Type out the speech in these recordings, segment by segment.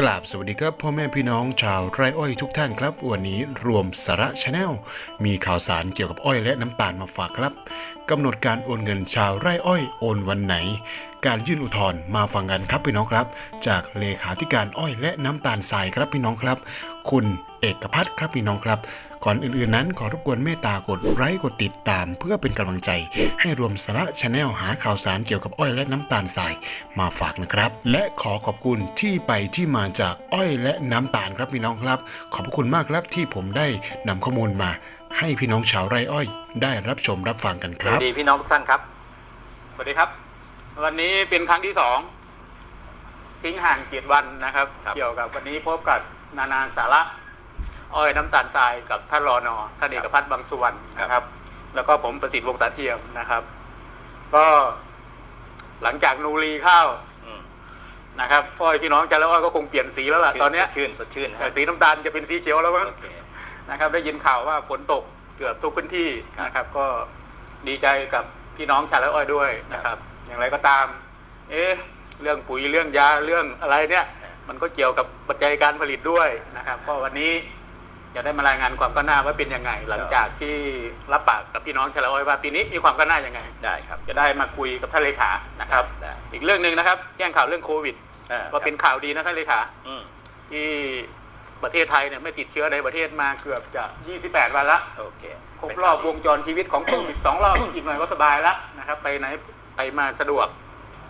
กราบสวัสดีครับพ่อแม่พี่น้องชาวไร่อ้อยทุกท่านครับ วันนี้รวมสาระชาแนลมีข่าวสารเกี่ยวกับอ้อยและน้ำตาลมาฝากครับกำหนดการโอนเงินชาวไร่อ้อยโอนวันไหน การยื่นอุทธรณ์มาฟังกันครับพี่น้องครับ จากเลขาธิการอ้อยและน้ำตาลทรายครับพี่น้องครับ คุณเอกพัฒน์ครับพี่น้องครับ ก่อนอื่นๆนั้นขอรบกวนเมตตากดไลค์กดติดตาม เพื่อเป็นกำลังใจ ให้รวมสาระชาแนลหาข่าวสารเกี่ยวกับอ้อยและน้ำตาลทรายมาฝากนะครับ และขอขอบคุณที่ไปที่มาจากอ้อยและน้ำตาลครับพี่น้องครับ ขอบพระคุณมากครับที่ผมได้นำข้อมูลมา ให้พี่น้องชาวไร่อ้อย ได้รับชมรับฟังกันคสรับ วัสดีพี่น้องทุกท่านครับ สวัสดีครับ วันนี้เป็นครั้งที่สองทิ้งห่างเกียรติวันนะครับครับ เกี่ยวกับวันนี้พบกับนานาสาระ อ้อยน้ำตาลทรายกับท่านรอนอท่านเอกพัฒน์บางสุวรรณนะครับ แล้วก็ผมประสิทธิ์วงศ์สาเทียมนะครับ ก็หลังจากนูรีข้าวอืมนะครับอ้อยพี่น้องจะแล้วอ้อยก็คงเปลี่ยนสีแล้วล่ะชื่ตอนเนี้ยสดชื่นสดชื่นแต่ฮะสีน้ำตาลจะเป็นสีเขียวแล้วมั้งโอเคนะครับ ได้ยินข่าวว่าฝนตกเกือบทุกพื้นที่นะครับ ก็ดีใจกับพี่น้องชาวไร่อ้อยด้วยนะครับ อย่างไรก็ตาม เอ๊ะเรื่องปุ๋ยเรื่องยาเรื่องอะไรเนี่ย มันก็เกี่ยวกับปัจจัยการผลิตด้วยนะครับ ก็วันนี้ จะได้มารายงานความก้าวหน้าว่าเป็นยังไง หลังจากที่รับปากกับพี่น้องชาวไร่อ้อยว่าปีนี้มีความก้าวหน้ายังไง ได้ครับ จะได้มาคุยกับท่านเลขานะครับได้อีกเรื่องหนึ่งนะครับ แจ้งข่าวเรื่องโควิดอ่าก็เป็นข่าวดีนะท่านเลขาอืมที่ประเทศไทยเนี่ยไม่ติดเชื้อในประเทศมาเกือบจะ 28 วันละโอเคครบรอบวงจรชีวิตของโควิดสองรอบอีกหน่อยก็สบายแล้วนะครับ ไปไหนไปมาสะดวก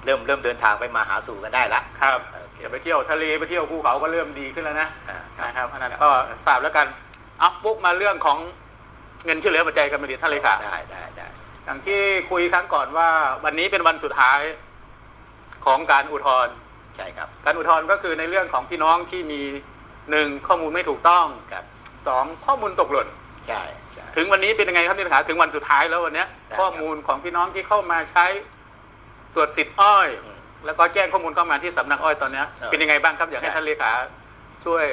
เริ่มเริ่มเดินทางไปมาหาสู่กันได้ละครับโอเคจะไปเที่ยวทะเลไปเที่ยวภูเขาก็เริ่มดีขึ้นแล้วนะอ่านะครับอันนั้นก็ทราบแล้วกันอัพปุ๊กมาเรื่องของเงินช่วยเหลือปัจจัยการผลิตท่านเลยค่ะได้ได้ได้อย่างที่คุยครั้งก่อนว่าวันนี้เป็นวันสุดท้ายของการอุทธรณ์ใช่ครับ การอุทธรณ์ก็คือในเรื่องของพี่น้องที่มีหนึ่งข้อมูลไม่ถูกต้องครับสองข้อมูลตกหล่นใช่ใช่ถึงวันนี้เป็นยังไงครับนี่ขาถึงวันสุดท้ายแล้ววันเนี้ยได้ครับข้อมูลของพี่น้องที่เข้ามาใช้ตรวจสิทธิ์อ้อยอืม แล้วก็แจ้งข้อมูลเข้ามาที่สำนักอ้อยตอนเนี้ยเออเป็นยังไงบ้างครับอยากให้ได้ท่านเลขาช่วย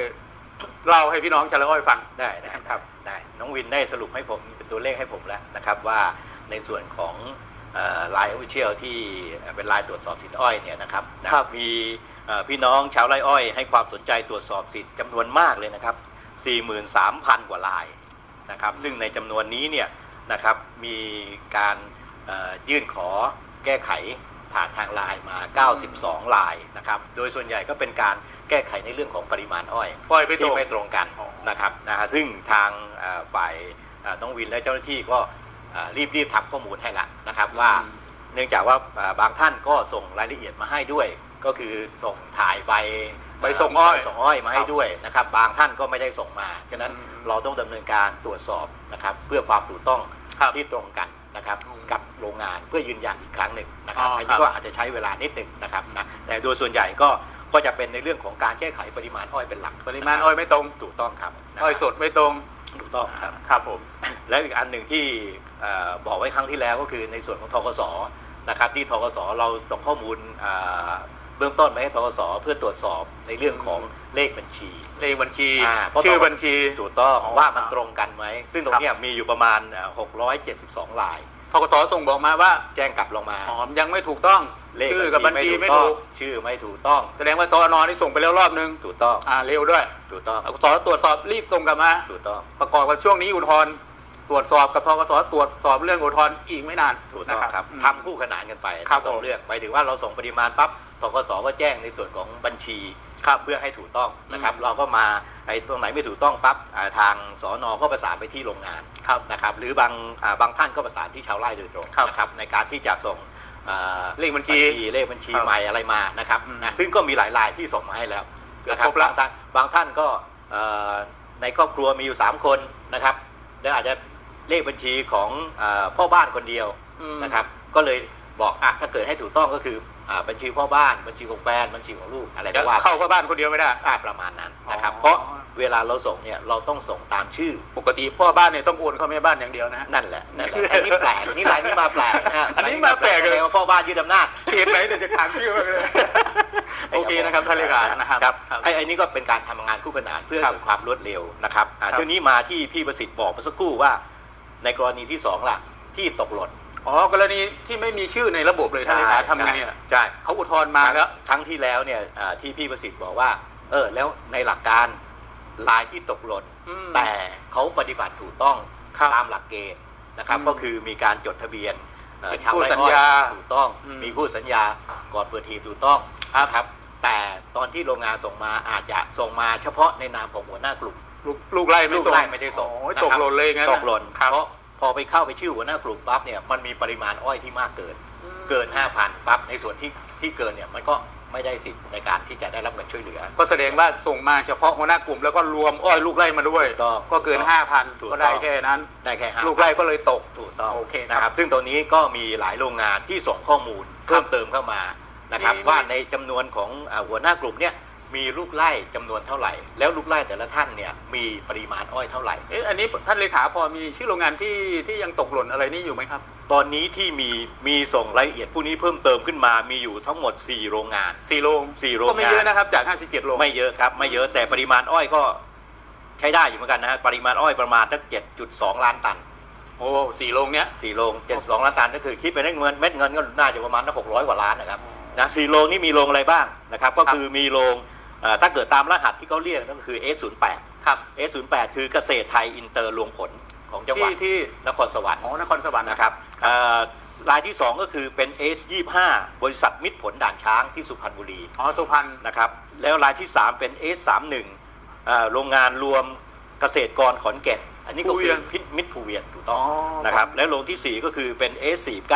เล่าให้พี่น้องชาวไร่อ้อยฟังได้ได้ครับได้น้องวินได้สรุปให้ผมเป็นตัวเลขให้ผมแล้วนะครับว่าในส่วนของไลน์ออฟฟิเชียลที่เป็นไลน์ตรวจสอบสิทธิ์อ้อยเนี่ยนะครับนะครับมีเอ่อพี่น้องชาวไร่อ้อย ให้ความสนใจตรวจสอบสิทธิ์จำนวนมากเลยนะครับ 43,000 กว่าลายนะครับซึ่งในจำนวนนี้เนี่ยนะครับมีการเอ่อยื่นขอแก้ไข ผ่านทางไลน์มา 92ลายนะครับ โดยส่วนใหญ่ก็เป็นการแก้ไขในเรื่องของปริมาณอ้อยปล่อยไปตรที่งไม่ตรงกันอ๋อนะครับนะฮะซึ่งทางเอ่อฝ่ายเอ่อน้องวินและเจ้าหน้าที่ก็เอ่อรีบรีบทำข้อมูลให้ละนะครับว่าเนื่องจากว่าเอ่อบางท่านก็ส่งรายละเอียดมาให้ด้วย ก็คือส่งถ่ายใบใบส่งอ้อยใบส่งอ้อยมาให้ด้วยนะครับ บางท่านก็ไม่ได้ส่งมา ฉะนั้นอืมเราต้องดำเนินการตรวจสอบนะครับ เพื่อความถูกต้องครับที่ตรงกัน นะครับอืมกับโรงงานเพื่อยืนยันอีกครั้งหนึ่งนะครับอ๋ออัอันครันี้บก็อาจจะใช้เวลานิดหนึ่งนะครับนะแต่โดยส่วนใหญ่ก็ก็จะเป็นในเรื่องของการแก้ไขปริมาณอ้อยเป็นหลักปริมาณอ้อยไม่ตรง ถูกต้องครับนะอ้อยสดไม่ตรงถูกต้องครับ ครับผม แล้วอีกอันหนึ่งที่เอ่อบอกไว้ครั้งที่แล้วก็คือในส่วนของทกสนะครับที่ทกสเราส่งข้อมูลเอ่อ เบื้องต้นไปให้ทกสเพื่อตรวจสอบในเรื่องของเลขบัญชีเลขบัญชีอ่าเพราะชื่อบัญชี ถูกต้องอ๋อว่ามันตรงกันไหมซึ่งตรงเนี้ยมีอยู่ประมาณเอ่อ672ลาย ทกตส่งบอกมาว่าแจ้งกลับลงมาหอมยังไม่ถูกต้อง เลขชื่อกับบัญชีไม่ต้อถูงกชื่อไม่ถูกต้องแสดงว่าสอนอนี่ส่งไปแล้วรอบนึงถูกต้องอ่าเร็วด้วยถูกต้องทกตตรวจสอบรีบส่งกลับมา ถูกต้องประกอบกับช่วงนี้อุทธรณ์ ตรวจสอบกับทกสตรวจสอบเรื่องอุทธรณ์อีกไม่นานถูกต้องนะครับทำคู่ขนานกันไปครับทั้งสอผงมเรื่องหมายถึงว่าเราส่งปริมาณปั๊บทกสก็แจ้งในส่วนของบัญชีครับเพื่อให้ถูกต้องนะครับอืมเราก็มาไอ้ตรงไหนไม่ถูกต้องปั๊บอ่าทางสอนอก็ประสานไปที่โรงงานครับนะครับ หรือบางอ่าบางท่านก็ประสานที่ชาวไร่โดยตรงครับนะครับในการที่จะส่งอ่าเลขบัญชีเลขบัญชีครับใหม่อะไรมานะครับอืมนะซึ่งก็มีหลายรายที่ส่งมาให้แล้วเกือบนะครัครบแล้วบางท่านบางท่านก็เอ่อในครอบครัวมีอยู่ 3 คนนะครับแล้วอาจจะ เลขบัญชีของอาพ่อบ้านคนเดียวอืมนะครับ ก็เลยบอกอะถ้าเกิดให้ถูกต้องก็คืออ่าบัญชีพ่อบ้านบัญชีของแฟนบัญชีของลูกอะไรจะก็ว่าเข้าก็บ้านคนเดียวไม่ได้อ่าประมาณนั้นนะครับอ๋อเพราะเวลาเราส่งเนี่ยเราต้องส่งตามชื่อ ปกติพ่อบ้านเนี่ยต้องโอนเข้าแม่บ้านอย่างเดียวนะฮะนั่นแหละนั่นแหละอันนี้แปลกนี่รายนี้มาแปลกะฮะอันนี้มาแปลกเลยแสดงว่าพ่อบ้านยึดอำนาจเขตไหนเดี๋ยวจะขานชื่อมากเลยโอเคนะครับท่านเลขานะครับครับครับไอ้ไอ้นี่ก็เป็นการทำงานคู่ขนานเพื่อครับเกิดความรวดเร็วนะครับอ่าครับทีนี้มาที่พี่ประสิทธิ์บอกเมื่อสักครู่ว่า ในกรณีที่สองล่ะที่ตกหล่นอ๋อกรณีที่ไม่มีชื่อในระบบเลยท่านเลขาทำไงอะใช่เขาอุทธรณ์มาแล้วครั้งที่แล้วเนี่ยอ่าที่พี่ประสิทธิ์บอกว่า เออ แล้วในหลักการลายที่ตกหล่นอืมแต่เขาปฏิบัติถูกต้องครับตามหลักเกณฑ์นะครับอืมก็คือมีการจดทะเบียนเอ่อเป็นชาวคู่ไร่สัญอ้อยญาถูกต้องอืมมีคู่สัญญาก่อนเปิดทีมถูกต้องครับนะครับ แต่ตอนที่โรงงานส่งมาอาจจะส่งมาเฉพาะในนามของหัวหน้ากลุ่ม ลูกลูกไล่ไม่ลูกส่งไล่ไม่ได้ส่งโอ้ยนะครับตกหล่นเลยงั้นตกหล่นครับเพราะพอไปเข้าไปชื่อหัวหน้ากลุ่มปั๊บเนี่ยมันมีปริมาณอ้อยที่มากเกิน เกิน 5,000ปั๊บในส่วนที่ที่เกินเนี่ยมันก็ไม่ได้สิทธิ์ในการที่จะได้รับเงินช่วยเหลือ ก็แสดงว่าส่งมาเฉพาะหัวหน้ากลุ่มแล้วก็รวมอ้อยลูกไล่มาด้วย ถูกต้องก็เกิน ถูกต้อง5,000ถูกก็ได้ต้อง แค่นั้น ได้แค่5,000 ลูกไล่ก็เลยตก ถูกต้องโอเคครับนะครับ ซึ่งตรงนี้ก็มีหลายโรงงานที่ส่งข้อมูลเพิ่มเติมเข้ามานะครับมีว่าในจำนวนของอ่าหัวหน้ากลุ่มเนี่ย มีลูกไล่จำนวนเท่าไหร่ แล้วลูกไล่แต่ละท่านเนี่ยมีปริมาณอ้อยเท่าไหร่เอ๊ะอันนี้ท่านเลขาพอมีชื่อโรงงานที่ที่ยังตกหล่นอะไรนี่อยู่ไหมครับ ตอนนี้ที่มีมีส่งรายละเอียดพวกนี้เพิ่มเติมขึ้นมามีอยู่ทั้งหมด 4 โรงงานสี่โรงสี่โรงงานก็ไม่เยอะนะครับจาก 57 โรงไม่เยอะครับไม่เยอะแต่ปริมาณอ้อยก็ใช้ได้อยู่เหมือนกันนะฮะปริมาณอ้อยประมาณตั้ง7.2 ล้านตันโอ้สี่โรงเนี้ย4โรง72ล้านตันก็คือคิดเป็นเงินเม็ดเงินก็น่าจะประมาณตั้ง600กว่าล้านนะครับนะสี่โรงนี่มีโรงอะไรบ้างนะครับ ก็คือมีโรงเอ่อ ถ้าเกิดตามรหัสที่เขาเรียกนั่นก็คือ S08 ครับ S08 คือเกษตรไทยอินเตอร์รวมผลของจังหวัที่ดที่นครสวรรค์อ๋อนครสวรรค์นะครับเอ่อรายที่ 2 ก็คือเป็น S25 บริษัทมิตรผลด่านช้างที่สุพรรณบุรีอ๋อสุพรรณนะครับแล้วรายที่ 3 เป็น S31 เอ่อโรงงานรวมเกษตรกรขอนแก่นอันนี้ก็คือพิษมิตรภูเวียนถูกต้องนะครับแล้วโรงที่ 4 ก็คือเป็น S49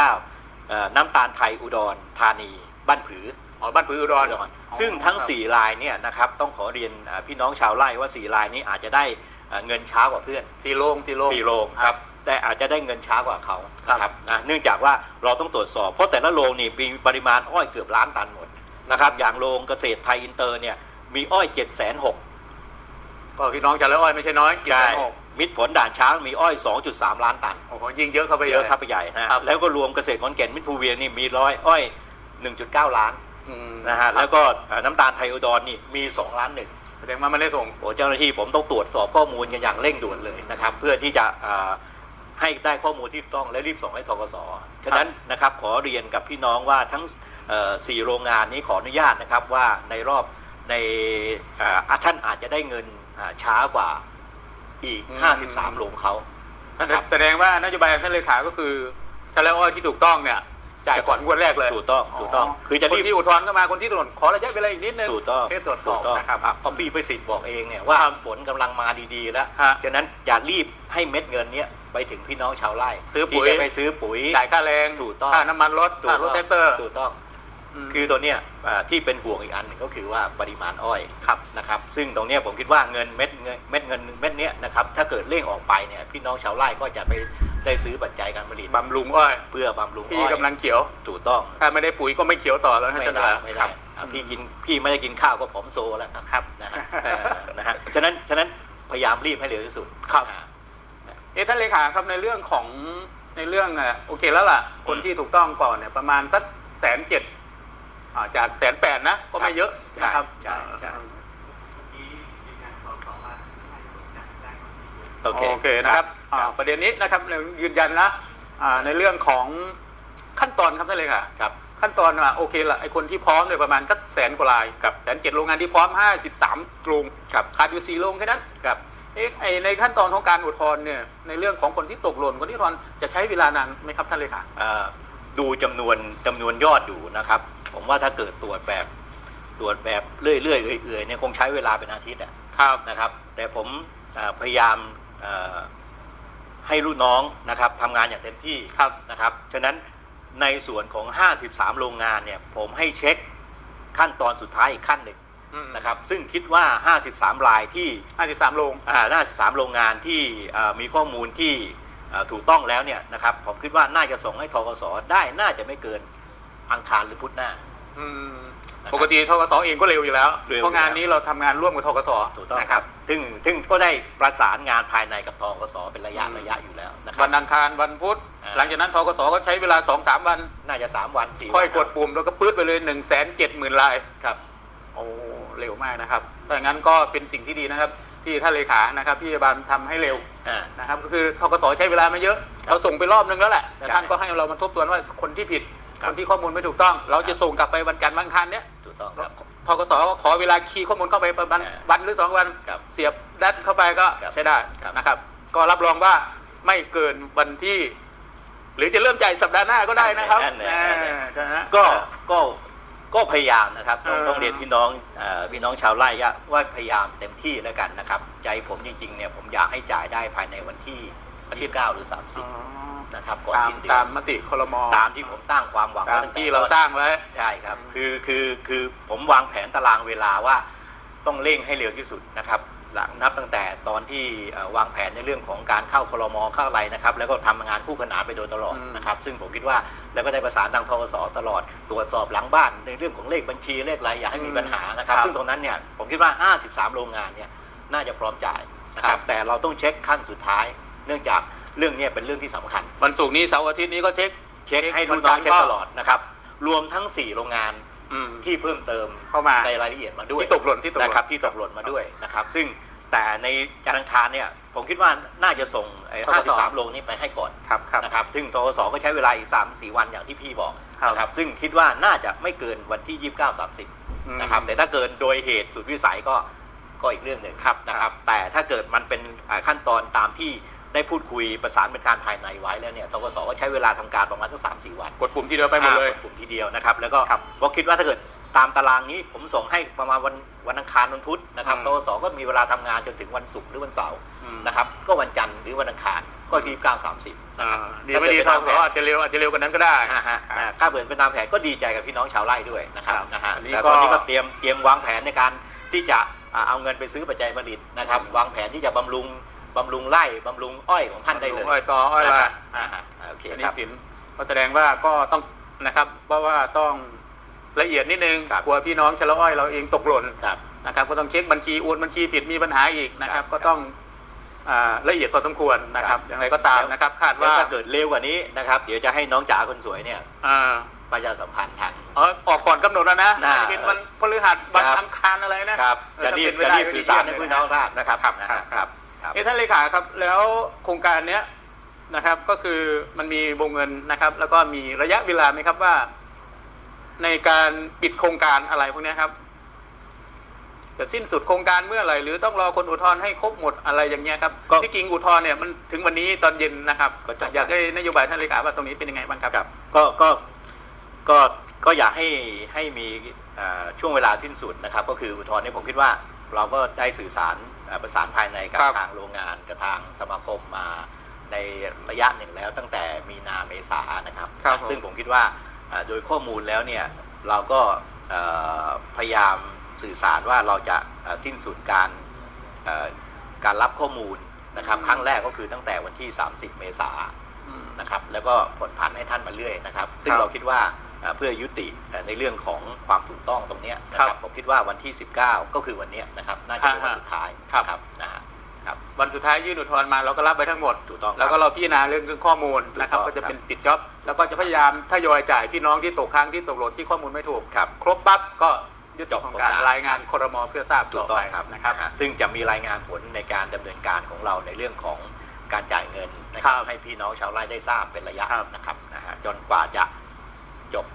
เอ่อน้ำตาลไทยอุดรธานีบ้านผือ อ๋อบ้านปืออุดรอุดรซึ่งทั้ง 4 ลายเนี่ยนะครับต้องขอเรียนเอ่อพี่น้องชาวไร่ว่า 4 ลายนี้อาจจะได้เอ่อเงินช้ากว่าเพื่อนสี่โรงสี่โรง4โรงครับแต่อาจจะได้เงินช้ากว่าเขาครับนะครับนะเนื่องจากว่าเราต้องตรวจสอบ เพราะแต่ละโรงนี่มีปริมาณอ้อยเกือบล้านตันหมดนะครับ อย่างโรงเกษตรไทยอินเตอร์เนี่ยมีอ้อย7 6 0 0 0ก็พี่น้องชาวไร่อ้อยไม่ใช่น้อยกี่ใช่แสนหกมิตรผลด่านช้างมีอ้อย 2.3 ล้านตันโอ้โหยิงเยอะเข้าไปเยอะครับไปใหญ่นะฮะครับแล้วก็รวมเกษตรขอนแก่นมิตรภูเวียงนี่มีร้อยอ้อย 1.9 ล้านอืม นะฮะแล้วก็เอ่อน้ำตาลไทยอุดรนี่มี 2 ล้านหนึ่งแสดงว่ามันได้ส่งโอ้เจ้าหน้าที่ผมต้องตรวจสอบข้อมูลกันอย่างเร่งด่วนเลยนะครับ เพื่อที่จะอ่าให้ได้ข้อมูลที่ถูกต้องและรีบส่งให้ทกสฉะนั้นนะครับขอเรียนกับพี่น้องว่าทั้งเอ่อสี่โรงงานนี้ขออนุญาตนะครับว่าในรอบในอ่าท่านอาจจะได้เงินอ่าช้ากว่าอีกอืม53 โรงเขานะครับแสดงว่านโยบายของท่านเลขาก็คือชาวไร่อ้อยที่ถูกต้องเนี่ย จ่ายก่อนงวดแรกเลยถูกต้องถูกต้อง คือจะรีคบนที่อุทธรณ์ก็มาคนที่ตรวจขอระยะเวลาอีกนิดนึงถูกต้องเพื่อตรวจสถูอบกต้องนะครับอะเพราะพี่ประสิทธิ์บอกเองเนี่ยว่าครับฝนกำลังมาดีๆแล้วฮะฉะนั้นอย่ารีบให้เม็ดเงินเนี้ยไปถึงพี่น้องชาวไร่ซื้อปุ๋ยที่จะไปซื้อปุ๋ยจ่ายค่าแรงถูกต้องค่าน้ำมันรถถูค่ารถแท็กเตอร์ถูกต้องมคือตัวเนี้ยอ่าที่เป็นห่วงอีกอันหนึ่งก็คือว่าปริมาณอ้อยครับนะครับ ซึ่งตรงเนี้ยผมคิดว่าเงินเม็ดเงินเม็ดเงินเม็ดเนี้ยนะครับถ้าเกิดเร่งออกไปเนี่ยพี่น้องชาวไร่ก็จะไป ได้ซื้อปัจจัยการผลิตบำรุงอ้อยเพื่อบำรุงที่อ้อยกำลังเขียว ถูกต้องถ้าไม่ได้ปุ๋ยก็ไม่เขียวต่อแล้วนะไม่ท่านได้เลขาไม่คได้รับอะพี่กินพี่ไม่ได้กินข้าวก็ผอมโซแล้วครับครับนะฮะเออนะฮะฉะนั้นฉะนั้นพยายามรีบให้เร็วที่สุดครับ อ่า เอ๊ะท่านเลขาครับในเรื่องของในเรื่องอะโอเคแล้วล่ะ คนที่ถูกต้องก่อนเนี่ยประมาณสักแสนเจ็ดจากแสนแปดนะก็ไม่เยอะนะครับใช่ใช่ โอเคโอเคนะครับอ่า ประเด็นนี้นะครับยืนยันนะอ่าในเรื่องของขั้นตอนครับท่านเลขาครับขั้นตอนว่าโอเคละไอคนที่พร้อมเนี่ยประมาณสักแสนกว่าลายกับแสนเจ็ดโรงงานที่พร้อม 53โรงครับขาดอยู่สี่โรงแค่นั้นครับเอ๊ะไอในขั้นตอนของการอุทธรณ์เนี่ยในเรื่องของคนที่ตกหล่นคนที่อุทธรณ์จะใช้เวลานานไหมครับท่านเลขาเอ่อดูจำนวนจำนวนยอดอยู่นะครับ ผมว่าถ้าเกิดตรวจแบบตรวจแบบเรื่อยๆเอื่อยๆเนี่ยคงใช้เวลาเป็นอาทิตย์อะครับนะครับ แต่ผมเอ่อพยายามเอ่อ ให้ลูกน้องนะครับทำงานอย่างเต็มที่ครับนะครับฉะนั้นในส่วนของ 53 โรงงานเนี่ยผมให้เช็คขั้นตอนสุดท้ายอีกขั้นหนึ่งนะนะคครับรับซึ่งคิดว่า 53 รายที่บ53โรงอ่า53 โรงงานที่อ่ามีข้อมูลที่อ่าถูกต้องแล้วเนี่ยนะครับผมคิดว่าน่าจะส่งให้ทกสได้น่าจะไม่เกินอังคารหรือพุธหน้า อืมนะครับ ปกติทกสเองก็เร็วอยู่แล้ว เร็วอยู่แล้ว เพราะงานนี้เราทำงานร่วมกับทกสถูกต้องนะครับซึ่งซึ่งก็ได้ประสานงานภายในกับทกสเป็นระยะอืม ระยะอยู่แล้วนะครัวับ นอังคารวันพุธอ่า หลังจากนั้นทกสก็ใช้เวลา 2-3 วัน น่าจะ 3 วัน4ค่อยวันกดปุ่มแล้วก็ปื๊ดไปเลย1นึ่งแสนเจ็ดหมื่นลาย ครับโอ้เร็วมากนะครับดังนั้นก็เป็นสิ่งที่ดีนะครับ ที่ท่านเลขานะครับพี่บาลทำให้เร็วอ่า นะครับ ก็คือทกสใช้เวลาไม่เยอะครับเราส่งไปรอบนึงแล้วแหละแต่ใช่ท่านก็ให้เรามาทบทวนว่าคนที่ผิดครับคนที่ข้อมูลไม่ถูกต้อง เราจะส่งกลับไปวันจันทร์วันอังคารเนี้ยถูก ต้องครับ ทกสก็ขอเวลาคีย์ข้อมูลเข้าไปประมาณอ่าวันหรือสองวันครับเสียบดันเข้าไปก็ครับใช้ได้ครับ นะครับ ก็รับรองว่าไม่เกินวันที่ หรือจะเริ่มจ่ายสัปดาห์หน้าก็ได้นะครับนั่นแหละนั่นแหละ อ่าใช่ไหมฮะก็ก็ก็พยายามนะครับต้องเออ ต้องเรียนพี่น้องเอ่อพี่น้องชาวไร่ว่าพยายามเต็มที่แล้วกันนะครับ ใจผมจริงๆเนี่ยผมอยากให้จ่ายได้ภายในวันที่อาทิตย์9หรือ อ๋อ30 นะครับก่อนตามสิ้นเดือตามนมติคลมตามที่ผมตั้งความหวังตามไว้ตั้งแต่ที่เราต้นสร้างไว้ ใช่ครับ คือคือคือผมวางแผนตารางเวลาว่าต้องเร่งให้เร็วที่สุดนะครับ หลังนับตั้งแต่ตอนที่เอ่อวางแผนในเรื่องของการเข้าคลมเข้าอะไรนะครับ แล้วก็ทำงานคู่ขนานไปโดยตลอดอืม นะครับ ซึ่งผมคิดว่าแล้วก็ได้ประสานทางทกสตลอดตรวจสอบหลังบ้านในเรื่องของเลขบัญชีเลขอะไรอย่าให้มีปัญหานะครับ ซึ่งตรงนั้นเนี่ยผมคิดว่า 53 โรงงานเนี่ยน่าจะพร้อมจ่ายนะครับแต่เราต้องเช็คขั้นสุดท้าย เนื่องจากเรื่องเนี้เป็นเรื่องที่สำคัญ วันศุกร์นี้เสาร์อาทิตย์นี้ก็เช็ค เช็คให้ลูกน้องเช็คตลอดนะครับ รวมทั้ง 4 โรงงานอืมที่เพิ่มเติมเข้ามาในรายละเอียดมาด้วยที่ตกหล่นที่ตกหล่นนะครับที่ตกหล่นมาด้วยนะครับ ซึ่งแต่ในจานทร์อังคารเนี่ยผมคิดว่าน่าจะส่งไอ้ทกส53 โรงนี้ไปให้ก่อนครับครับนะครับ ซึ่งทกสก็ใช้เวลาอีก 3 4 วันอย่างที่พี่บอกครับนะครับ ซึ่งคิดว่าน่าจะไม่เกินวันที่ 29 30 นะครับ แต่ถ้าเกินโดยเหตุสุดวิสัยก็ก็อีกเรื่องหนึ่งครับนะครับ แต่ถ้าเกิดมันเป็นอ่าขั้นตอนตามที่ ได้พูดคุยประสานเป็นการภายในไว้แล้วเนี่ยทกสก็ใช้เวลาทำการประมาณสักสามสี่วัน กดปุ่มทีเดียวไปหมดเลยอ่ากลุ่มทีเดียวนะครับ แล้วก็ครับเพราะคิดว่าถ้าเกิดตามตารางนี้ผมส่งให้ประมาณวันวันอังคารวันพุธนะครับอืมทกสก็มีเวลาทำงานจนถึงวันศุกร์หรือวันเสาร์อืมนะครับก็วันจันทร์หรือวันอังคารก็ยี่สิบเก้าสามสิบนะอ่าครับดีไม่ดีทกสอาจจะเร็วอาจจะเร็วกว่านั้นก็ได้อ่าฮะอ่าถ้าเกิดเป็นตามแผนก็ดีใจกับพี่น้องชาวไร่ด้วยนะครับครับนะฮะอันนี้แต่ก็ตอนนี้ก็เตรียมเตรียมวางแผนในการที่จะอ่าเอาเงินไปซื้อปัจจัยผลิตนะครับอืมวางแผนที่จะบำรุง บำรุงไร่บำรุงอ้อยของท่านได้เลยอ้อยต่ออ้อยนะละครับอ่าฮะโอเคอันคนี้รับสินก็แสดงว่าก็ต้องนะครับ เพราะว่าต้องละเอียดนิดนึงครับกลัวพี่น้องชะละอ้อยเราเองตกหล่นครับนะครับก็ต้องเช็คบัญชีโอนบัญชีผิดมีปัญหาอีกนะคครัรับบก็ต้องอ่าละเอียดพอสมควรนะครับ อย่างไรก็ตามนะครับ คาดแล้วว่าถ้าเกิดเร็วกว่านี้นะครับ เดี๋ยวจะให้น้องจ๋าคนสวยเนี่ยอ่าประชาสัมพันธ์ทางอ๋อออกก่อนกำหนดแล้วนะน่าเป็นวันพฤหัสวันครับอังคารอะไรนะครับเออจะรีบถ้าจะเป็นไปได้รีบสื่อสารให้พี่น้องทราบนะครับครับนะ คครัรับบครับครับ เอ๊ะท่านเลขาครับ แล้วโครงการเนี้ยนะครับ ก็คือมันมีวงเงินนะครับ แล้วก็มีระยะเวลาไหมครับว่า ในการปิดโครงการอะไรพวกเนี้ยครับจะสิ้นสุดโครงการเมื่อไหร่หรือต้องรอคนอุทธรณ์ให้ครบหมดอะไรอย่างเงี้ยครับก็ที่จริงอุทธรณ์เนี่ยมันถึงวันนี้ตอนเย็นนะครับก็จบอยากให้นโยบายท่านเลขาว่าตรงนี้เป็นยังไงบ้างครับครับ ก็ก็ก็ก็อยากให้ให้มีเอ่อช่วงเวลาสิ้นสุดนะครับ ก็คืออุทธรณ์เนี่ยผมคิดว่า เราก็ได้สื่อสารเอ่อ ประสานภายในกับครับทางโรงงานกับทางสมาคมมาในระยะหนึ่งแล้วตั้งแต่มีนาเมษานะครับครับผมซึ่งผมคิดว่าเอ่อโดยข้อมูลแล้วเนี่ยเราก็เอ่อพยายามสื่อสารว่าเราจะเอ่อสิ้นสุดการเอ่อการรับข้อมูลนะครับครั้งแรกก็คือตั้งแต่วันที่ 30 เมษาอืมนะครับแล้วก็ผลพันให้ท่านมาเรื่อยนะครับ ซึ่งครับเราคิดว่า เอ่อเพื่อยุติเอ่อในเรื่องของความถูกต้องตรงเนี้ยนะคครัรับบผมคิดว่าวันที่ 19 ก็คือวันเนี้ยนะครับน่าจะเป็นวันอ่าฮะสุดท้ายครับครับนะฮะครับวันสุดท้ายยื่นอุทธรณ์มาเราก็รับไปทั้งหมดถูกต้องครับแล้วก็เราพิจารณาเรื่องเรื่องข้อมูลนะครับถูกต้องก็จะเป็นปิดจ็อบแล้วก็จะพยายามทยอยจ่ายพี่น้องที่ตกค้างที่ตกหล่นที่ข้อมูลไม่ถูกครับครบปั๊บก็ยุติจบของการโครงการรายงานครมเพื่อทราบถูต่กอต้องไปครับนะครับนะฮะซึ่งจะมีรายงานผลในการดำเนินการของเราในเรื่องของการจ่ายเงินนะคครัรับบให้พี่น้องชาวไร่ได้ทราบเป็นระยะครับนะครับนะฮะจนกว่าจะ จบ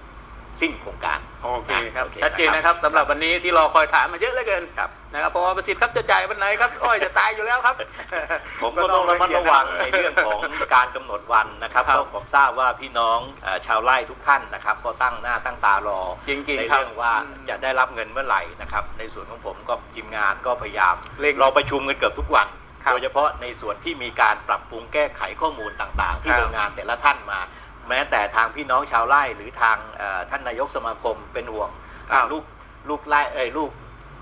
สิ้นโครงการ โอเคครับโอเคชัดเจนนะครับสำหรับวันนี้ที่รอคอยถามมาเยอะเหลือเกินครับนะครับเพราะว่าประสิทธิ์ครับจะจ่ายวันไหนครับอ้อยจะตายอยู่แล้วครับ ผมก็ต้องระมัดระวังในเรื่องของการกำหนดวันนะครับครับ เพราะผมทราบว่าพี่น้องเอ่อชาวไร่ทุกท่านนะครับ ก็ตั้งหน้าตั้งตารอจริงในๆครับ เรื่องว่าอืมจะได้รับเงินเมื่อไหร่นะครับ ในส่วนของผมก็ทีมงานก็พยายามเร่งเราประชุมกันเกือบทุกวันครับโดยเฉพาะในส่วนที่มีการปรับปรุงแก้ไขข้อมูลต่างๆ ที่ครับ โรงงานแต่ละท่านมา แม้แต่ทางพี่น้องชาวไร่หรือทางเอ่อท่านนายกสมาคมเป็นห่วงครับลูกลูกไร่เอ้ยลูก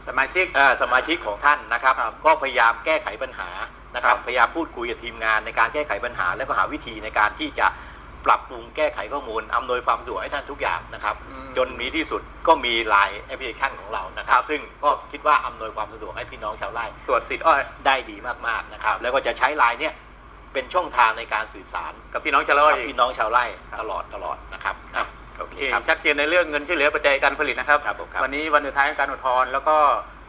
สมาชิกเอ่อสมาชิกของท่านนะครับครับ ก็พยายามแก้ไขปัญหานะครับครับ พยายามพูดคุยกับทีมงานในการแก้ไขปัญหา แล้วก็หาวิธีในการที่จะปรับปรุงแก้ไขข้อมูลอำนวยความสะดวกให้ท่านทุกอย่างนะครับอืมจนมีที่สุดก็มีไลน์แอปพลิเคชันของเรานะครับ ซึ่งก็คิดว่าอำนวยความสะดวกให้พี่น้องชาวไร่ตรวจสิทธิ์อ้อยได้ดีมากๆนะครับ แล้วก็จะใช้ไลน์เนี่ย เป็นช่องทางในการสื่อสารกับพี่น้องชาวไร่กับพี่น้องชาวไร่ตลอดตลอดนะครับครับโอเคโอเคครับชัดเจนในเรื่องเงินช่วยเหลือปัจจัยการผลิตนะครับครับผมครับวันนี้วันสุดท้ายของการอุทธรณ์แล้วก็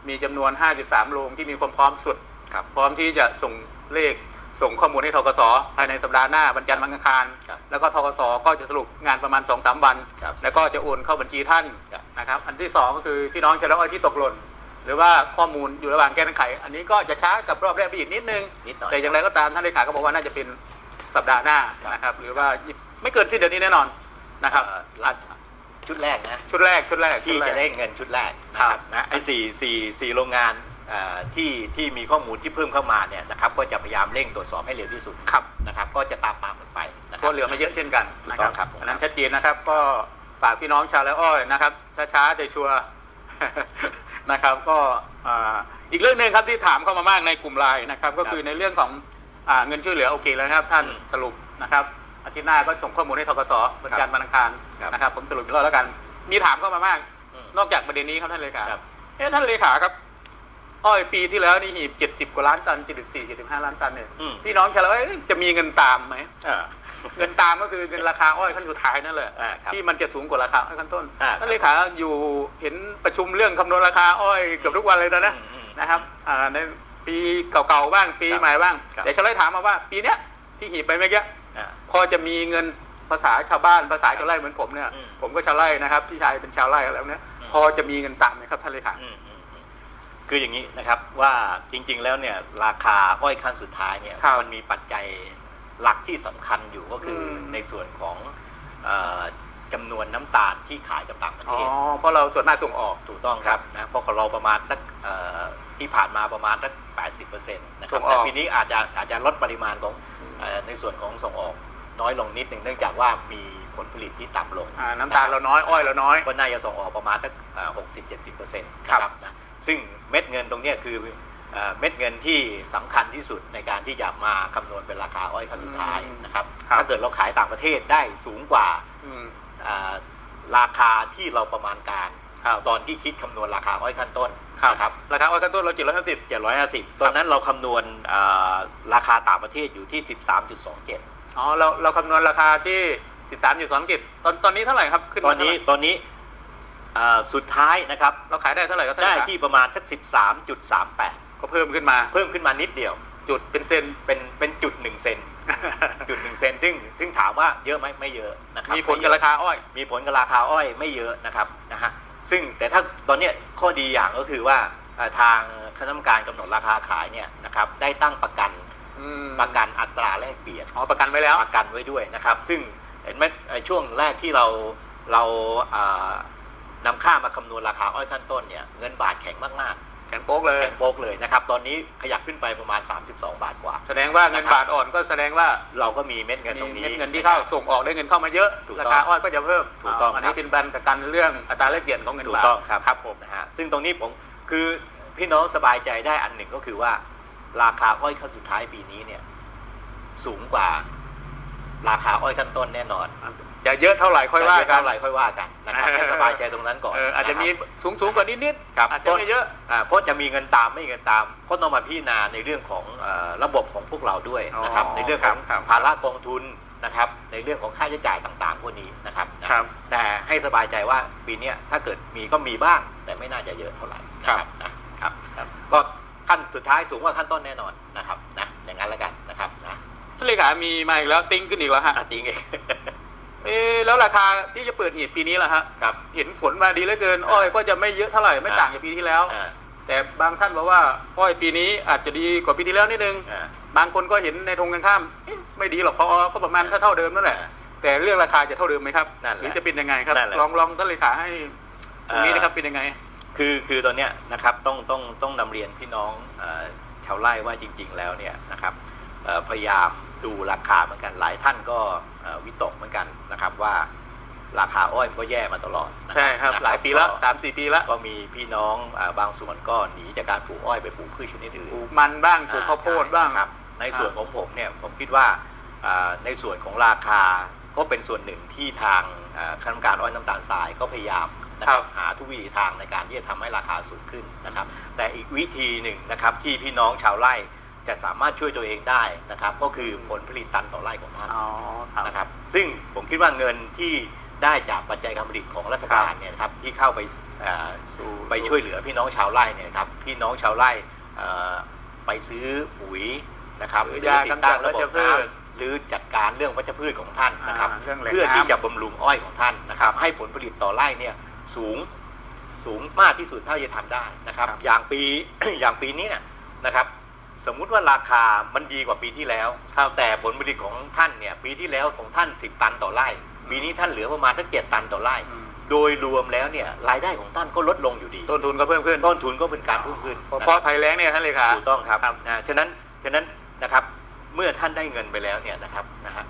มีจำนวน 53 โรงที่มีความพร้อมสุดครับพร้อมที่จะส่งเลขส่งข้อมูลให้ทกสภายในสัปดาห์หน้าวันจันทร์วันอังคารครับแล้วก็ทกสก็จะสรุปงานประมาณ2อสวันครับแล้วก็จะโอนเข้าบัญชีท่านครับนะครับ อันที่ 2 ก็คือพี่น้องชาวไร่อ้อยที่ตกหล่น หรือว่าข้อมูลอยู่ระหว่างแก้ไข อันนี้ก็จะช้ากับรอบแรกไปอีกนิดนึง นิดหน่อยแต่อย่างไรก็ตามท่านเลขาก็บอกว่าน่าจะเป็นสัปดาห์หน้าครับนะครับ หรือว่าไม่เกินสิ้นเดือนนี้แน่นอนนะครับเอ่อหลักชุดแรกนะชุดแรกชุดแรกที่ชุแรกจะได้เงินชุดแรกนะคครัรับบนะไอ้สี่สี่สี่โรงงานเอ่อที่ที่มีข้อมูลที่เพิ่มเข้ามาเนี่ยนะครับก็จะพยายามเร่งตรวจสอบให้เร็วที่สุดครับนะครับ ก็จะตามตามกันไปนะคเพรับราะเหลือมาเยอะเช่นกันถูกนะต้องครับผมอันนั้นชัดเจนนะครับ ก็ฝากพี่น้องชาวไร่อ้อยนะครับช้าๆแต่ชัวร์ นะครับ ก็อ่าอีกเรื่องหนึ่งครับที่ถามเข้ามามากในกลุ่มไลน์นะครับ ก็คือในเรื่องของอ่าเงินช่วยเหลือโอเคแล้วนะครับ ท่านสรุปนะครับอาทิตย์หน้าก็ส่งข้อมูลให้ทกสวันจันทร์วันอังคารนะครับ ผมสรุปอีกรอบแล้วกัน มีถามเข้ามามากอืมนอกจากประเด็นนี้ครับท่านเลขาครับเอ๊ะท่านเลขาครับ อ้อยปีที่แล้วนี่หีบเจ็ดสิบกว่าล้านตันเจ็ดสิบสี่เจ็ดสิบห้าล้านตันเนี่ยอืม พี่น้องชาวไร่อ้อยจะมีเงินตามไหม อ่า เงินตามก็คือเงินราคาอ้อยขั้นสุดท้ายนั่นแหละอ่าครับที่มันจะสูงกว่าราคาอ้อยขั้นต้นอ่าท่านเลขาอยู่เห็นประชุมเรื่องคำนวณราคาอ้อยเกือบทุกวันเลยนะนะ อืมอืมนะครับอ่าในปีเก่าๆบ้างปีครับใหม่บ้างครับ แต่ชาวไร่ถามมาว่า ปีเนี้ยที่หีบไปเมื่อกี้อ่า พอจะมีเงินภาษาชาวบ้านภาษาชาวไร่เหมือนผมเนี่ยอืมผมก็ชาวไร่นะครับพี่ชายเป็นชาวไร่แล้วเนี่ยอืม พอจะมีเงินตามไหมครับท่านเลขาอืมอืมอืม คืออย่างนี้นะครับว่าจริงๆแล้วเนี่ยราคาอ้อยขั้นสุดท้ายเนี่ยครับมันมีปัจจัยหลักที่สำคัญอยู่ก็คืออมในส่วนของเอ่อจำนวนน้ำตาลที่ขายกับต่างประอ๋เทอศเพราะเราส่วนมากส่งออกถูกต้องครับนะเพราะของเราประมาณสักเอ่อที่ผ่านมาประมาณสัก80%นะครับส่งออกแต่ปีนี้อาจจะอาจจะลดปริมาณของอืมเอ่อในส่วนของส่งออกน้อยลงนิดหนึ่งเนื่องจากว่ามีผลผลิตที่ต่ำลงอ่าน้ำตาลเราน้อย อ้อยเราน้อย ก็น่าจะส่งออกประมาณสักหกสิบเจ็ดสิบเปอร์เซ็นต์ครับนะ ซึ่งเม็ดเงินตรงเนี้ยคือเอ่อเม็ดเงินที่สำคัญที่สุดในการที่จะมาคำนวณเป็นราคาอ้อยขั้นสุดท้ายนะครับครับ ถ้าเกิดเราขายต่างประเทศได้สูงกว่าอืมอ่าราคาที่เราประมาณการครับตอนที่คิดคำนวณราคาอ้อยขั้นต้นครับนะครับราคาอ้อยขั้นต้นเราจิตร้อยห้าสิบ750ตอนนั้นเราคำนวณอ่าราคาต่างประเทศอยู่ที่13.27อ๋อเราเราคำนวณราคาที่สิบสามจุดสองกิจตอนตอนนี้เท่าไหร่ครับขึ้นตอนนี้มาเท่าไหร่ตอนนี้ อ่าสุดท้ายนะครับเราขายได้เท่าไหร่ก็เท่าได้ไหร่ที่ประมาณสัก 13.38 ก็เพิ่มขึ้นมาเพิ่มขึ้นมานิดเดียว จุดเป็นเซน เป็นเป็นจุดหนึ่งเซน จุดหนึ่งเซนซึ่งซึ่งถามว่าเยอะไหมไม่เยอะนะครับมีผลกับราคาอ้อย มีผลกับราคาอ้อยไม่เยอะนะครับนะฮะซึ่งแต่ถ้าตอนเนี้ยข้อดีอย่างก็คือว่าเอ่อทางคณะกรรมการกำหนดราคาขายเนี่ยนะครับได้ตั้งประกันอืมประกันอัตราแลกเปลี่ยน อ๋อประกันไว้แล้ว ประกันไว้ด้วยนะครับ ซึ่งเห็นไหมเอ่อช่วงแรกที่เราเราอ่า นำค่ามาคำนวณราคาอ้อยขั้นต้นเนี่ยเงินบาทแข็งมากแข็งโป๊กเลๆยแข็งโป๊กเลยนะครับตอนนี้ขยับขึ้นไปประมาณ 32 บาทกว่า แสดงว่าเงินบาทอ่อนก็แสดงว่าเราก็มีเม็ดเงินตมีรงนี้เม็ดเงินที่เข้าส่งออกได้เงินเข้ามาเยอะถูกราต้องคาอ้อยก็จะเพิ่มถูกต้องอันครันี้บเป็นบันประกันเรื่องอัตราแลกเปลี่ยนของเงินถูกบาทต้องครับครับผมนะฮะซึ่งตรงนี้ผมคือพี่น้องสบายใจได้อันหนึ่งก็คือว่าราคาอ้อยขั้นสุดท้ายปีนี้เนี่ยสูงกว่าราคาอ้อยขั้นต้นแน่นอน จะเยอะเท่าไหร่ค่อยว่าแต่กันเท่าไหร่ค่อยว่ากันนะครับให้สบายใจตรงนั้นก่อนเอออาจจะมีนครับสูงสูงกว่านิดนิดๆครับอาจจะไม่เยอะอ่าเพราะจะมีเงินตามไม่เงินตามก็ต้องมาพิจารณาในเรื่องของเอ่อระบบของพวกเราด้วยนะครับอ๋อในเรื่องของครับภาระกองทุนนะครับ ในเรื่องของค่าใช้จ่ายต่างๆพวกนี้นะครับนะครับแต่ให้สบายใจว่าปีเนี้ยถ้าเกิดมีก็มีบ้าง แต่ไม่น่าจะเยอะเท่าไหร่นะครับนะครับครับก็ขั้นสุดท้ายสูงกว่าขั้นต้นแน่นอนนะครับนะอย่างนั้นแล้วกันนะครับนะท่านเลขามีมาอีกแล้วติ้งขึ้นอีกแล้วฮะอะจริงเอง เอะแล้วราคาที่จะเปิดหีบปีนี้ล่ะฮะครับ เห็นฝนมาดีเหลือเกิน อ้อยก็จะไม่เยอะเท่าไหร่ไม่อ่าต่างจากปีที่แล้ว อ่าแต่บางท่านบอกว่าอ้อยปีนี้อาจจะดีกว่าปีที่แล้วนิดนึง อ่า บางคนก็เห็นในทงกันข้ามเอ๊ะไม่ดีหรอกพอก็ประมาณเท่าๆเดิมนั่นแหละอ่าแต่เรื่องราคาจะเท่าเดิมไหมครับนั่นแหละหรือจะเป็นยังไงครับ นั่นแหละ ลองลองท่านเลขาให้ตรงนี้อ่านะครับเป็นยังไง คือคือตอนเนี้ยนะครับต้องต้องต้องนำเรียนพี่น้องเอ่อชาวไร่ว่าจริง ๆ แล้วเนี่ยนะครับเอ่อพยายามดูราคาเหมือนกันหลายท่านก็เอ่อ วิตกเหมือนกันนะครับว่าราคาอ้อยมันก็แย่มาตลอดนะใช่ครับนะหลายปีแล้วก็สามสี่ปีแล้วก็มีพี่น้องเอ่อบางส่วนก็หนีจากการปลูกอ้อยไปปลูกพืชชนิดอื่นปลูกมันบ้างปลูกข้าวโพดบ้างใช่นะครับในส่วนของผมเนี่ยผมคิดว่าอ่าในส่วนของราคาก็เป็นส่วนหนึ่งที่ทางอ่าคณะกรรมการอ้อยน้ำตาลทรายก็พยายามนะคครัรับบหาทุกวิถีทางในการที่จะทำให้ราคาสูงขึ้นนะครับ แต่อีกวิธีหนึ่งนะครับที่พี่น้องชาวไร่ จะสามารถช่วยตัวเองได้นะครับ ก็คือผลผลิตตันต่อไร่ของท่านอ๋อครับนะครับ ซึ่งผมคิดว่าเงินที่ได้จากปัจจัยการผลิตของรัฐบาลเนี่ยนะครับที่เข้าไปเอ่อสู่ไปช่วยเหลือพี่น้องชาวไร่เนี่ยนะครับพี่น้องชาวไร่เอ่อไปซื้อปุ๋ยนะครับหรือยากำจัดวัชพืชหรือจัดการเรื่องวัชพืชของท่านนะครับอ่าเรื่องแหล่งเพื่อที่น้ำจะบำรุงอ้อยของท่านนะครับ ให้ผลผลิตต่อไร่เนี่ยสูงสูงมากที่สุดเท่าที่จะทำได้นะครับครับ อย่างปีอย่างปีนี้เนี่ยนะครับ สมมุติว่าราคามันดีกว่าปีที่แล้ว แต่ผลผลิตของท่านเนี่ยปีที่แล้วของท่าน 10 ตันต่อไร่ ปีนี้ท่านเหลือประมาณสักเจ็ดตันต่อไร่อืมโดยรวมแล้วเนี่ยรายได้ของท่านก็ลดลงอยู่ดี ต้นทุนก็เพิ่มขึ้น ต้นทุนก็เป็นการเพิ่มขึ้น เพราะนะเพราะภัยแล้งเนี่ยท่านเลขาถูกต้องครับครับนะฉะนั้นฉะนั้นนะครับเมื่อท่านได้เงินไปแล้วเนี่ยนะครับนะฮะ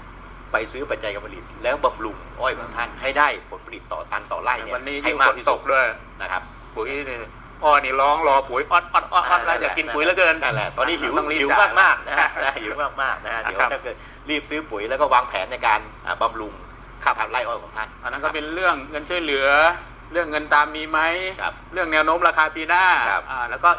ไปซื้อปัจจัยการผลิตแล้วบำรุงอ้อยของท่านให้ได้ผลผลิตต่อตันต่อไร่เนี่ยวันนี้ให้ยิ่งมาฝกนที่ตสุดกด้วยนะครับปุ๋ยนี่ อ้อนี่ร้องรอปุ๋ยออดออดออดออดแล้วอยากกินปุ๋ยเหลือเกินนั่นแหละตอนนี้หิวต้องรีบหิวจ่ายมากๆนะฮะนะหิวมากๆนะฮะเดี๋ยวครับถ้าเกิดรีบซื้อปุ๋ยแล้วก็วางแผนในการอ่าบำรุงขับไร่อ้อยของท่านอันนั้นก็เป็นเรื่องเงินช่วยเหลือ เรื่องเงินตามมีไหมครับเรื่องแนวโน้มราคาปีหน้าครับอ่าแล้วก็